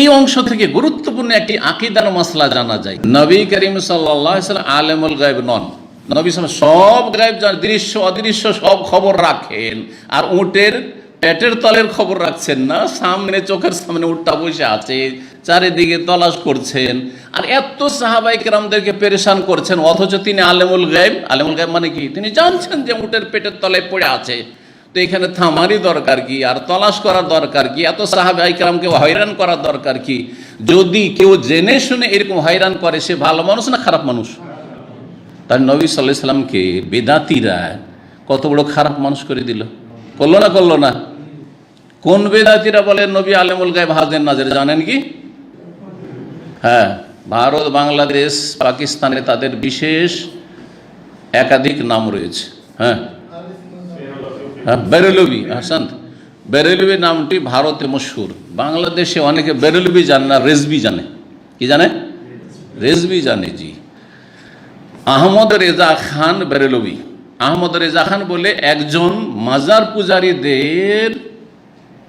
এই অংশ থেকে গুরুত্বপূর্ণ একটি আকিদার মশলা জানা যায়। নবী করিম সাল্লাম আলেমুল গায়েব নন। নবী সব গায়েব দৃশ্য, অদৃশ্য সব খবর রাখেন। আর উটের, পেটের তলের খবর রাখছেন না। সামনে চোখের সামনে উঠটা বসে আছে, চারিদিকে তলাশ করছেন। আর এত সাহাবাই কেরামদেরকে পেরেশান করছেন, অথচ তিনি আলেমুল গায়েব। আলেমুল গায়েব মানে কি? তিনি জানছেন যে উটের, পেটের তলায় পড়ে আছে। তো এখানে থামারই দরকার কি? আর তলাশ করার দরকার কি? এত সাহাবাই কেরামকে হয়রান করার দরকার কি? যদি কেউ জেনে শুনে এরকম হয়রান করে, সে ভালো মানুষ না খারাপ মানুষ? তার নবী সাল্লাহ সাল্লামকে বেদাতিরা কত বড় খারাপ মানুষ করে দিল। করল না করল না? কোন বেদাতিরা বলে, নবী আলেমুল গায়েব হাজেন নাজের, জানেন কি? হ্যাঁ ভারত, বাংলাদেশ, পাকিস্তানে তাদের বিশেষ একাধিক নাম রয়েছে। হ্যাঁ হ্যাঁ বেরেলবি হাসান বেরেলবি নামটি ভারতে মশহুর। বাংলাদেশে অনেকে বেরেলবি জানে না রেজবি জানে। কি জানে? রেজবি জানে, জি। আহমদ রেজা খান বেরেলবি আহমদ রেজা খান বলে একজন মাজার পূজারীদের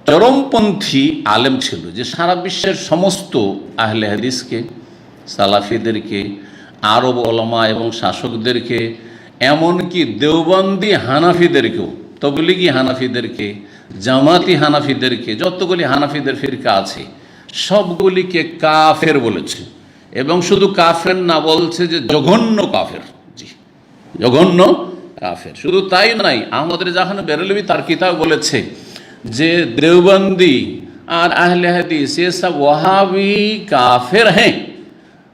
চরমপন্থী আলেম ছিল, যে সারা বিশ্বের সমস্ত আহলে হাদিসকে, সালাফিদেরকে, আরব ওলামা এবং শাসকদেরকে, এমনকি দেওবন্দি হানাফিদেরকেও তবলিগি হানাফিদেরকে জামাতি হানাফিদেরকে যতগুলি হানাফিদের ফিরকা আছে সবগুলিকে কাফের বলেছে এবং শুধু কাফের না বলছে যে জঘন্য কাফের জি জঘন্য কাফের শুধু তাই নাই আহমদ রেজা খান বেরলবি তার কিতাব বলেছে যে দেওবন্দি और अहल हदीस ये सब वहाबी काफिर हैं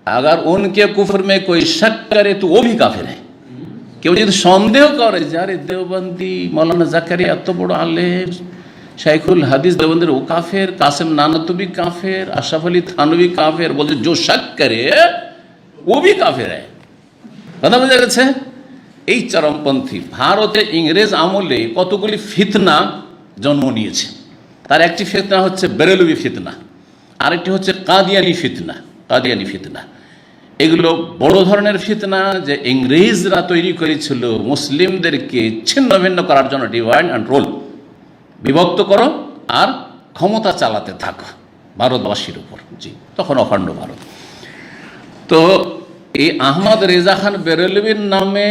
अगर उनके कुफर में कोई शक करे तो वो भी काफिर है কেউ যদি সন্দেহ করে যে, আরে দেওবন্দি মৌলানা জাকারি এত বড় আলেম, শাইখুল হাদিস দেওবন্দির ও কাফের, কাসেম নানতবি কাফের, আশরাফ আলী থানবি কাফের, বলছে জো শক করে, ও ভি কাফের কথা বোঝা গেছে? এই চরমপন্থী ভারতে ইংরেজ আমলে কতগুলি ফিতনা জন্ম নিয়েছে। তার একটি ফিতনা হচ্ছে বেরেলুবি ফিতনা, আরেকটি হচ্ছে কাদিয়ানি ফিতনা কাদিয়ানি ফিতনা। এগুলো বড় ধরনের ফিতনা যে ইংরেজরা তৈরি করেছিল মুসলিমদেরকে ছিন্ন ভিন্ন করার জন্য ডিভাইড অ্যান্ড রোল। বিভক্ত করো আর ক্ষমতা চালাতে থাকো ভারতবাসীর উপর। জি, তখন অখণ্ড ভারত। তো এই আহমদ রেজা খান বেরেলবির নামে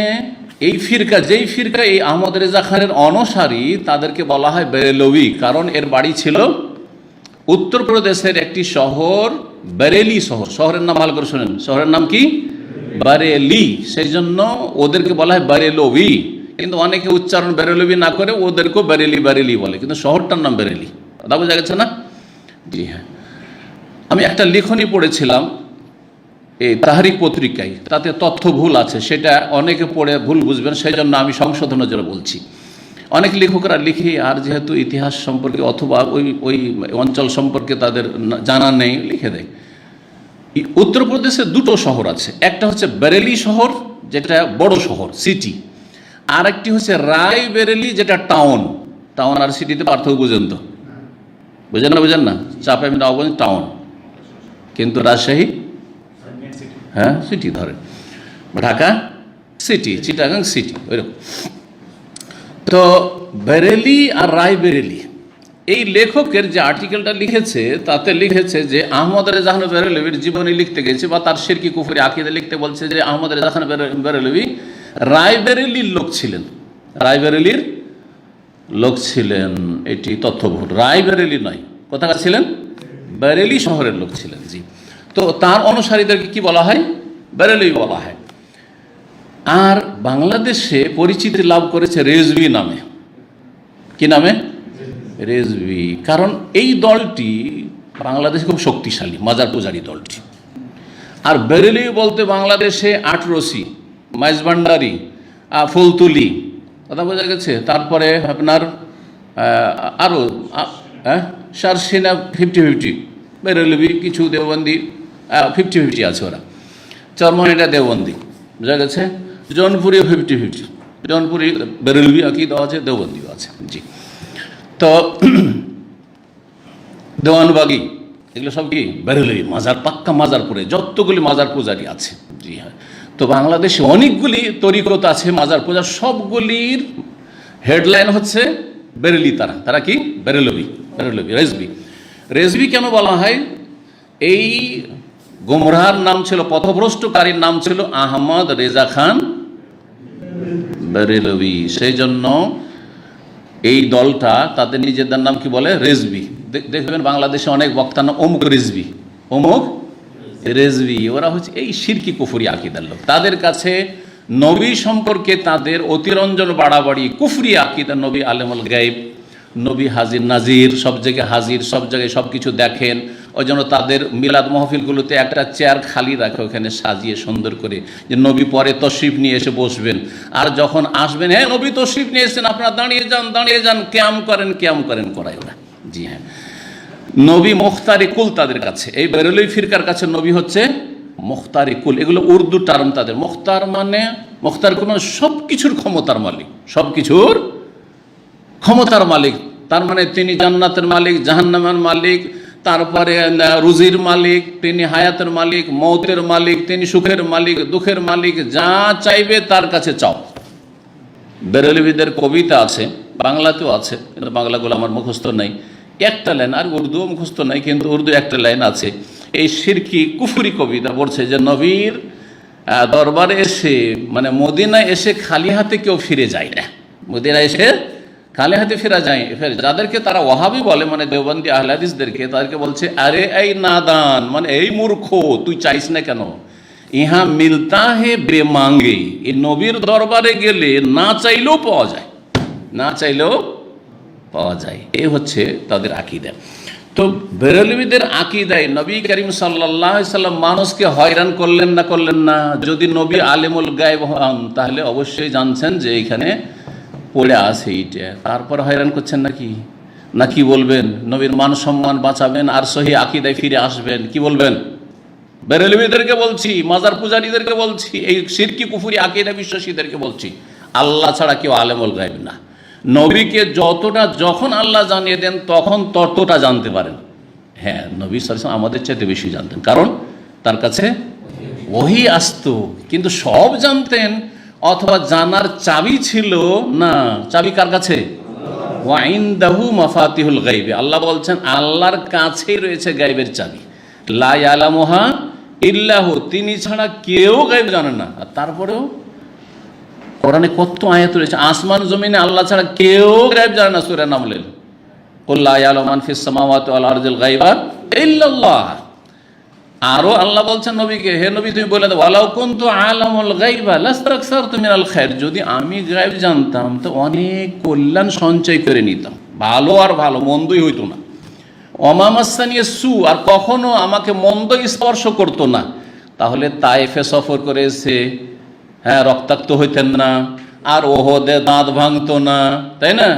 এই ফিরকা, যেই ফিরকা এই আহমদ রেজা খানের অনসারী, তাদেরকে বলা হয় বেরেলবি কারণ এর বাড়ি ছিল উত্তরপ্রদেশের একটি শহর বেরেলি শহর, শহরের নাম ভালো করে শোনেন। শহরের নাম কি? বারেলি। সেই জন্য ওদেরকে বলা হয় বারেলবি কিন্তু অনেকে উচ্চারণ বেরেলবি না করে ওদেরকেও বেরেলি বেরেলি বলে। কিন্তু শহরটার নাম বেরেলি। কথা বোঝা গেছে না? জি হ্যাঁ। আমি একটা লিখনি পড়েছিলাম, এই তাহারিক পত্রিকায়। তাতে তথ্য ভুল আছে, সেটা অনেকে পড়ে ভুল বুঝবেন সেই জন্য আমি সংশোধনের জন্য বলছি। অনেক লেখকরা লিখে, আর যেহেতু ইতিহাস সম্পর্কে অথবা ওই ওই অঞ্চল সম্পর্কে তাদের জানা নেই, লিখে দেয়। উত্তরপ্রদেশে দুটো শহর আছে। একটা হচ্ছে বেরেলি শহর, যেটা বড় শহর, সিটি। আর একটি হচ্ছে রায় বেরেলি যেটা টাউন। টাউন আর সিটিতে পার্থক্য বুঝেন তো? বুঝেন না বুঝেন না? চাপে আমি নাও বলেন টাউন। কিন্তু রাজশাহী? হ্যাঁ সিটি ধরেন। ঢাকা? সিটি, চিটাগাং সিটি ওইরকম তো বেরেলি আর রায় বেরেলি, এই লেখকের যে আর্টিকেলটা লিখেছে, তাতে লিখেছে যে আহমদ রেজাহান বেরেলবির জীবনী লিখতে গেছে বা তার শিরকি কুফরি আকিদে লিখতে বলছে যে আহমদ রেজাহান বেরেলবি রায় বেরেলির লোক ছিলেন। রায় বেরেলির লোক ছিলেন, এটি তথ্যভুল রায় বেরেলি নয়। কোথাকার ছিলেন? বেরেলি শহরের লোক ছিলেন, জি। তো তার অনুসারীদেরকে কি বলা হয়? বেরেলি বলা হয়। আর বাংলাদেশে পরিচিতি লাভ করেছে রেজবি নামে। কি নামে? রেজবি কারণ এই দলটি বাংলাদেশে খুব শক্তিশালী, মাজার পূজারী দলটি। আর বেরেলি বলতে বাংলাদেশে আটরসি মাইজভান্ডারি ফুলতুলি, কথা বোঝা গেছে? তারপরে আপনার আরও হ্যাঁ সারসিনা ফিফটি ফিফটি বেরেলবি কিছু দেওবন্দি ফিফটি ফিফটি আছে ওরা। চরমনিটা দেওবন্দি, বোঝা গেছে? জৌনপুরিও ফিফটি ফিফটি জৌনপুরি বেরেলবি আকিদাও আছে, দেওবন্দিও আছে। জি। তো দেওয়ানবাগি, এগুলো সব কি? বেরোলি মাজার, পাক্কা মাজারপুরে, যতগুলি মাজার পূজারি আছে। জি হ্যাঁ। তো বাংলাদেশে অনেকগুলি তরিকত আছে মাজার পূজা, সবগুলির হেডলাইন হচ্ছে বেরেলি তারা। তারা কি? বেরেলবি বেরেলবি রেজবি। রেজবি কেন বলা হয়? এই গোমরাহার নাম ছিল, পথভ্রষ্টকারীর নাম ছিল আহমদ রেজা খান বেরেলভি সেই জন্য এই দলটা তাদের নিজেদের নাম কি বলে? রেজবি। দেখবেন বাংলাদেশে অনেক বক্তা নাম অমুক রেজবি। অমুক রেজবি। ওরা হচ্ছে এই সিরকি কুফুরি আকিদার লোক। তাদের কাছে নবী সম্পর্কে তাদের অতিরঞ্জন বাড়াবাড়ি কুফরি আকিদা নবী আলেমুল গাইব নবী হাজির, নাজির, সব জায়গায় হাজির, সব জায়গায় সব কিছু দেখেন। ওই জন্য তাদের মিলাদ মহফিলগুলোতে একটা চেয়ার খালি রাখে, ওখানে সাজিয়ে সুন্দর করে। যে নবী পরে তশরিফ নিয়ে এসে বসবেন। আর যখন আসবেন হ্যাঁ নবী তশরিফ নিয়ে এসেছেন, আপনারা দাঁড়িয়ে যান দাঁড়িয়ে যান, ক্যাম করেন ক্যাম করেন, করায় ওরা। জি হ্যাঁ। নবী মুখতারি কুল তাদের কাছে। এই বেরলই ফিরকার কাছে নবী হচ্ছে মুখতারি কুল এগুলো উর্দু টার্ম তাদের। মুখতার মানে মুখতার কুল মানে সব কিছুর ক্ষমতার মালিক। সব কিছুর ক্ষমতার মালিক। তার মানে তিনি জান্নাতের মালিক, জাহান্নামের মালিক তারপরে রুজির মালিক, তিনি হায়াতের মালিক, মৌতের মালিক, তিনি সুখের মালিক, দুঃখের মালিক, যা চাইবে তার কাছে চাও। বেরলবিদের কবিতা আছে, বাংলাতেও আছে, কিন্তু বাংলাগুলো আমার মুখস্থ নাই। একটা লাইন, আর উর্দুও মুখস্থ নাই, কিন্তু উর্দু একটা লাইন আছে। এই সিরকি কুফুরি কবিতা বলছে যে, নবীর দরবারে এসে মানে মদিনায় এসে খালি হাতে কেউ ফিরে যায় না। মদিনায় এসে খালি হাতে ফেরা যায়, ফের যাদেরকে তারা ওহাবি বলে মানে দেওবন্দি আহলাদিসদেরকে তাদেরকে বলছে, আরে এই নাদান মানে এই মূর্খ, তুই চাইস না কেন? ইহা মিলতা হে বে মাঙ্গে এই নবীর দরবারে গেলে না চাইলেও পাওয়া যায়, না চাইলেও পাওয়া যায়। এ হচ্ছে তাদের আকিদা। তো বেরলবিদের আকিদায় নবী করিম সাল্লাহ সাল্লাম মানুষকে হয়রান করলেন না করলেন না? যদি নবী আলিমুল গায়েব হন, তাহলে অবশ্যই জানছেন যে এখানে পড়ে আছে এইটা। তারপর হয়রান করছেন নাকি? না কি বলবেন, নবীর মান সম্মান বাঁচাবেন আর সহি আকিদায় ফিরে আসবেন। কি বলবেন? বেরেলবিদেরকে বলছি, মাজার পূজারীদেরকে বলছি, এই সিরকি কুফুরি আকিদা বিশ্বাসীদেরকে বলছি, আল্লাহ ছাড়া কেউ আলেমল গাইব না। নবীকে যতটা, যখন আল্লাহ জানিয়ে দেন, তখন ততটা জানতে পারেন। হ্যাঁ নবী সালাম আমাদের চাইতে বেশি জানতেন। কারণ তার কাছে ওহি আসতো। কিন্তু সব জানতেন অথবা জানার চাবি ছিল না, চাবি কার কাছে? ওয়াইন্দাহু মাফাতিহুল গাইবে। আল্লাহ বলছেন, আল্লাহর কাছেই রয়েছে গাইবের চাবি। লা ইয়ালামুহা ইল্লাহু, তিনি ছাড়া কেউ গাইব জানে না। আর তারপরেও কোরআনে কত আয়াত রয়েছে, আসমান জমিনে আল্লাহ ছাড়া কেউ গাইব জানে না সূরা নামলেন কুল লা ইয়ালামান ফিস সামাওয়াতি ওয়াল আরদিল গাইবা ইল্লাল্লাহ। আরও আল্লাহ বলছেন নবীকে, হে নবী, তুমি বলে দাও, ওয়ালাউ কুনতু আলামুল গাইবা লাস্তাকসারতু মিনাল খায়র যদি আমি গায়ব জানতাম, তো অনেক কল্যাণ সঞ্চয় করে নিতাম। ভালো আর ভালো, মন্দই হইতো না। অমামাস্তানিয়ে সু আর কখনো আমাকে মন্দ স্পর্শ করতো না। তাহলে তাইফে সফর করে এসে হ্যাঁ রক্তাক্ত হইতেন না। আর ওহদে দাঁত ভাঙতো না, তাই না?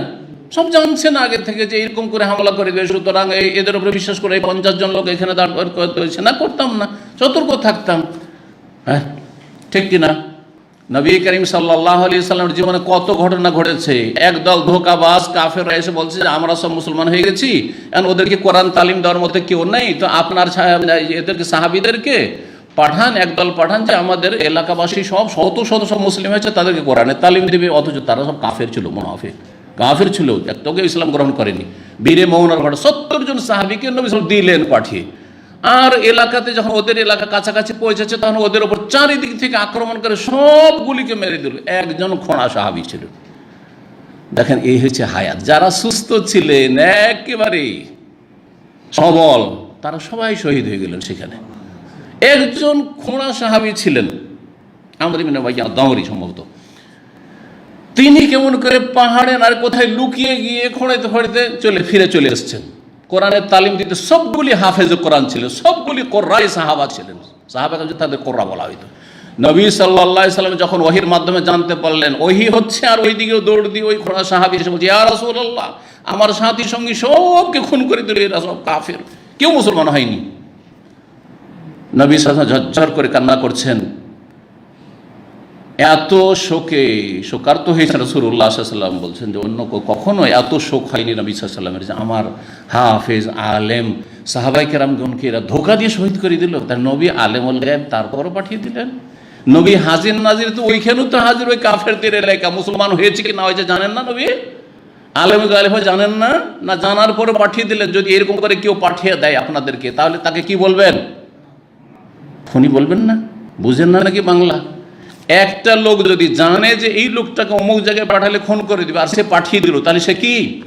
সব জানছেন আগে থেকে যে এরকম করে হামলা করে দেবে সুতরাং এদের উপরে বিশ্বাস করে পঞ্চাশ জন লোক এখানে দাঁড় কর- করতে হয়েছে না, করতাম না। সতর্ক থাকতাম। হ্যাঁ ঠিক কিনা নবী করিম সাল্লাহ আলী সাল্লামের জীবনে কত ঘটনা ঘটেছে। একদল ধোকাবাস কাফেররা এসে বলছে যে, আমরা সব মুসলমান হয়ে গেছি। এখন ওদেরকে কোরআন তালিম দেওয়ার মতো কেউ নেই। তো আপনার এদেরকে, সাহাবিদেরকে পাঠান একদল পাঠান যে, আমাদের এলাকাবাসী সব শত শত সব মুসলিম হয়েছে, তাদেরকে কোরআনের তালিম দেবে। অথচ তারা সব কাফের ছিল মোনাফের কাফের ছিল একটাকে ইসলাম গ্রহণ করেনি। বীরে মৌনার ঘটনা সত্তর জন সাহাবিকে নবী দিলেন পাঠিয়ে। আর এলাকাতে যখন ওদের এলাকা কাছাকাছি পৌঁছেছে, তখন ওদের ওপর চারিদিক থেকে আক্রমণ করে সবগুলিকে মেরে দিল। একজন খোঁড়া সাহাবি ছিল। দেখেন, এই হচ্ছে হায়াত। যারা সুস্থ ছিলেন, একেবারে সবল, তারা সবাই শহীদ হয়ে গেলেন সেখানে। একজন খোঁড়া সাহাবি ছিলেন আমাদের মিনা ভাই দমরি সম্ভবত। তিনি কেমন করে পাহাড়ে আর কোথায় লুকিয়ে গিয়ে খোঁড়াইতে খোঁড়াইতে চলে, ফিরে চলে এসছেন। কোরআনের তালিম দিতে সবগুলি হাফেজ কোরআন ছিল, সবগুলি কোর্রাই সাহাবা ছিলেন। সাহাবা তাদের কোর্রা বলা হইতো। নবী সাল্লাহ সাল্লাম যখন ওহির মাধ্যমে জানতে পারলেন, ওহি হচ্ছে আর ওই দিকেও দৌড় দিয়ে ওই খোঁড়া সাহাবি এসে বলছে, ইয়া রাসূলুল্লাহ, আমার সাথী সঙ্গী সবকে খুন করে দিল, এরা সব কাফের। কেউ মুসলমান হয়নি। নবী সাল্লাম ঝরঝর করে কান্না করছেন। এত শোকে, শোকার্ত হয়েছে রসুল্লাহ সাল্লাম বলছেন যে অন্য কখনো এত শোক হয়নি নবী সাল্লামের যে আমার হাফেজ, আলেম সাহাবাই কেরামগণকে এরা ধোকা দিয়ে শহীদ করে দিল। তার নবী আলেম উল গায়েব তারপরও পাঠিয়ে দিলেন। নবী হাজির নাজির তো ওইখানেও তো হাজির, ওই কাফের কাফেরদের এলাকা। মুসলমান হয়েছে কি না হয়েছে জানেন না নবী? আলেম গালেব জানেন না? না জানার পরে পাঠিয়ে দিলেন। যদি এরকম করে কেউ পাঠিয়ে দেয় আপনাদেরকে, তাহলে তাকে কি বলবেন? খুনি বলবেন না। বুঝেন না নাকি বাংলা? একটা লোক যদি জানে যে এই লোকটাকে অমুক জায়গায় পাঠালে খুন করে দিবে, আর সে পাঠিয়ে দিল, তাহলে সে কি?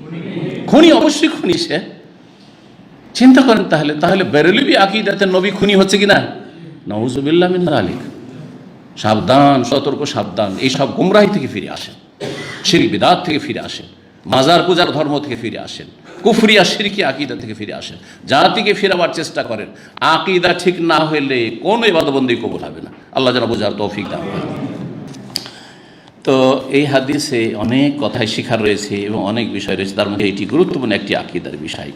খুনি, অবশ্যই খুনি সে। চিন্তা করেন তাহলে তাহলে বেরলিবি আকিদাতে নবী খুনি হচ্ছে কি না? আলিক সাবধান, সতর্ক, সাবধান। এই সব গুমরাহি থেকে ফিরে আসেন। শির বিদাত থেকে ফিরে আসেন। মাজার পূজার ধর্ম থেকে ফিরে আসেন। কুফরিয়া শিরকি আকিদা থেকে ফিরে আসেন। জাতিকে ফিরাবার চেষ্টা করেন। আকিদা ঠিক না হলে কোনো ইবাদবন্দি কবুল হবে না। আল্লাহ যেন বোঝার তৌফিক দান করেন। তো এই হাদিসে অনেক কথাই শিখার রয়েছে এবং অনেক বিষয় রয়েছে, তার মধ্যে এটি গুরুত্বপূর্ণ একটি আকিদার বিষয়